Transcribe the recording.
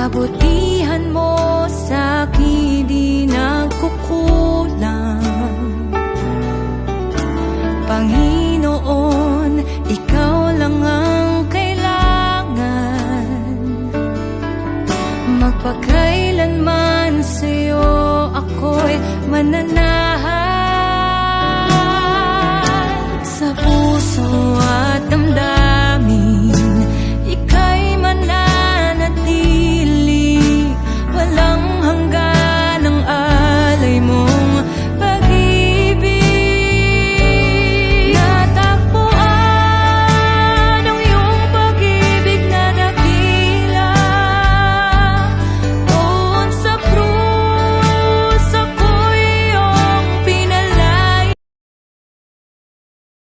kabutihan mo sa akin di nagkukulang. Panginoon, Ikaw lang ang kailangan. Magpakailanman